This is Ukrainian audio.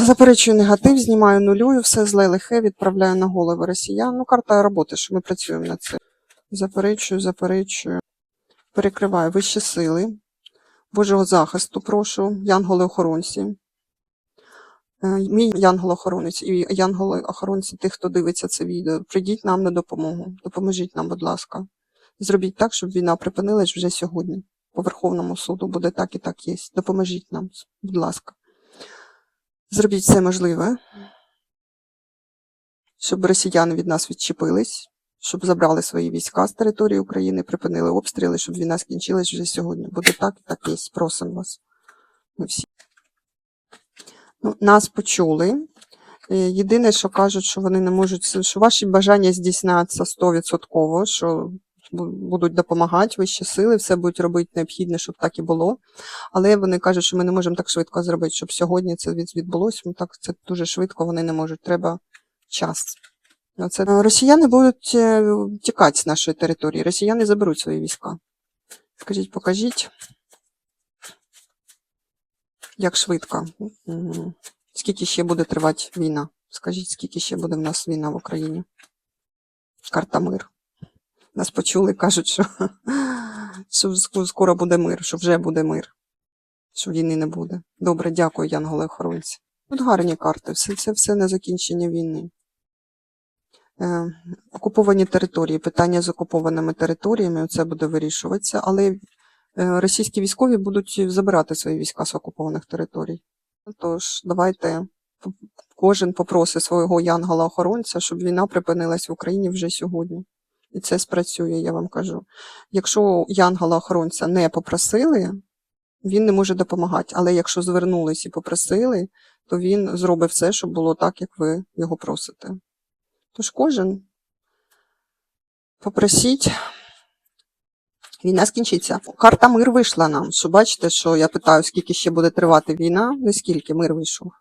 заперечую негатив, знімаю нулюю, все зле лихе, відправляю на голови росіян. Ну, карта роботи, що ми працюємо над цим. Заперечую, заперечую. Перекриваю вищі сили. Божого захисту, прошу, янголи-охоронці. Е, Мій янгол-охоронець і янголи-охоронці тих, хто дивиться це відео, прийдіть нам на допомогу. Допоможіть нам, будь ласка. Зробіть так, щоб війна припинилась вже сьогодні. По Верховному суду буде так і так є. Допоможіть нам, будь ласка. Зробіть все можливе, щоб росіяни від нас відчепились, щоб забрали свої війська з території України, припинили обстріли, щоб війна скінчилась вже сьогодні. Буде так і так є. Просимо вас. Ми всі. Ну, нас почули. Е, Єдине, що кажуть, що вони не можуть, що ваші бажання здійсняться 100%, що будуть допомагати вищі сили, все будуть робити необхідне, щоб так і було. Але вони кажуть, що ми не можемо так швидко зробити, щоб сьогодні це відбулося. Ну, так це дуже швидко вони не можуть. Треба час. Ну, Це... Е, Росіяни будуть е, тікати з нашої території. Росіяни заберуть свої війська. Скажіть, покажіть. Як швидко? Скільки ще буде тривати війна? Скажіть, скільки ще буде в нас війна в Україні? Карта мир. Нас почули, кажуть, що, що скоро буде мир, що вже буде мир, що війни не буде. Добре, дякую, Янголи охоронці. Тут гарні карти, все, це все на закінчення війни. Е, окуповані території, питання з окупованими територіями, це буде вирішуватися, але е, російські військові будуть забирати свої війська з окупованих територій. Тож, давайте кожен попросить свого янгола-охоронця, щоб війна припинилась в Україні вже сьогодні. І це спрацює, я вам кажу. Якщо янгола-охоронця не попросили, він не може допомагати. Але якщо звернулись і попросили, то він зробить все, щоб було так, як ви його просите. Тож кожен попросіть, війна скінчиться. Карта мир вийшла нам. Що бачите, що я питаю, скільки ще буде тривати війна, не скільки мир вийшов.